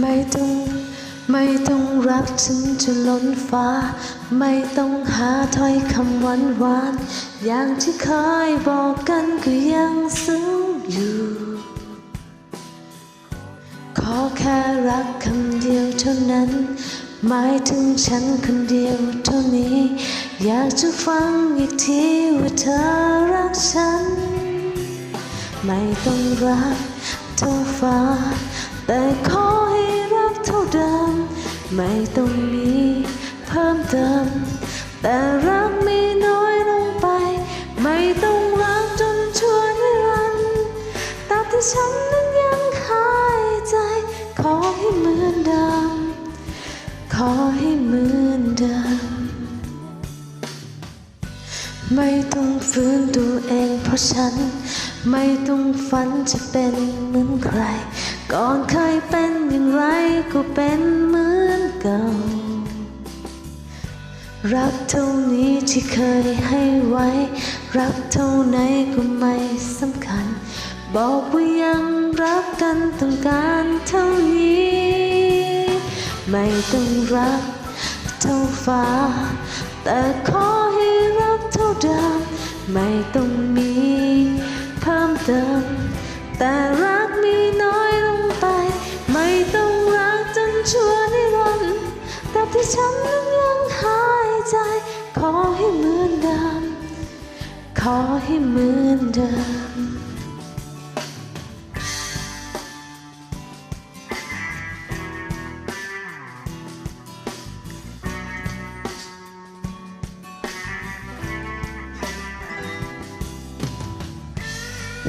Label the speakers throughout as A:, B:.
A: ไม่ต้องไม่ต้องรักฉันจนล้นฟ้าไม่ต้องหาถ้อยคำหวานหวานๆอย่างที่เคยบอกกันก็ยังซึ้ รักคำเดียวเท่านั้น หมายถึงฉันคนเดียวเท่านี้ อยากจะฟังอีกทีว่าเธอรักฉัน ไม่ต้องรักเท่าฟ้า แต่ขอให้รักเท่าเดิม ไม่ต้องมีเพิ่มเติม แต่รักมีน้อยลงไป ไม่ต้อง ขอให้เหมือนเดิม ไม่ต้องฟื้นตัวเองเพราะฉัน ไม่ต้องฝันจะเป็นเหมือนใคร ก่อนเคยเป็นอย่างไรก็เป็นเหมือนเก่า รักเท่านี้ที่เคยให้ไว้ รักเท่าไหนก็ไม่สำคัญ บอกว่ายังรักกันต้องการเท่านี้ ไม่ต้องรักเท่าฟ้า แต่ขอให้รักเท่าเดิม ไม่ต้องมีเพิ่มเติม แต่รักมีน้อยลงไป ไม่ต้องรักจนชั่วนิรันดร์ตราบที่ฉันนั้นยังหายใจ ขอให้เหมือนเดิม ขอให้เหมือนเดิม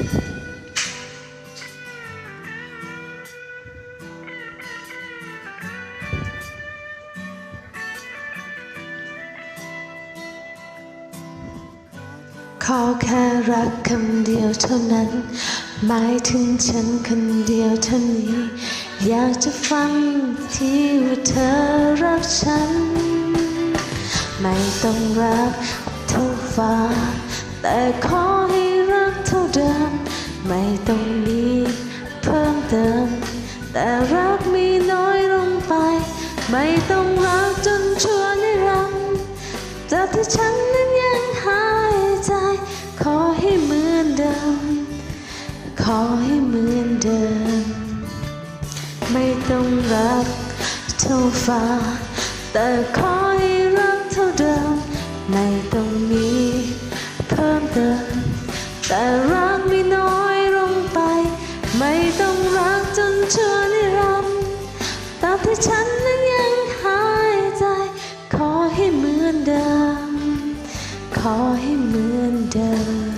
A: ขอแค่รักคำเดียวเท่านั้น หมายถึงฉันคนเดียวเท่านี้ อยากจะฟังที่ว่าเธอรักฉัน ไม่ต้องรักเท่าฟ้า แต่ขอให้ เท่าเดิม ไม่ต้องมีเพิ่มเติม แต่รักมีน้อยลงไป ไม่ต้องรักจนชั่วนิรันดร์จากที่ฉันนั้นยังหายใจ ขอให้เหมือนเดิม ขอให้เหมือนเดิม ไม่ต้องรักเท่าฟ้าแต่ขอ เดิม ขอให้เหมือนเดิม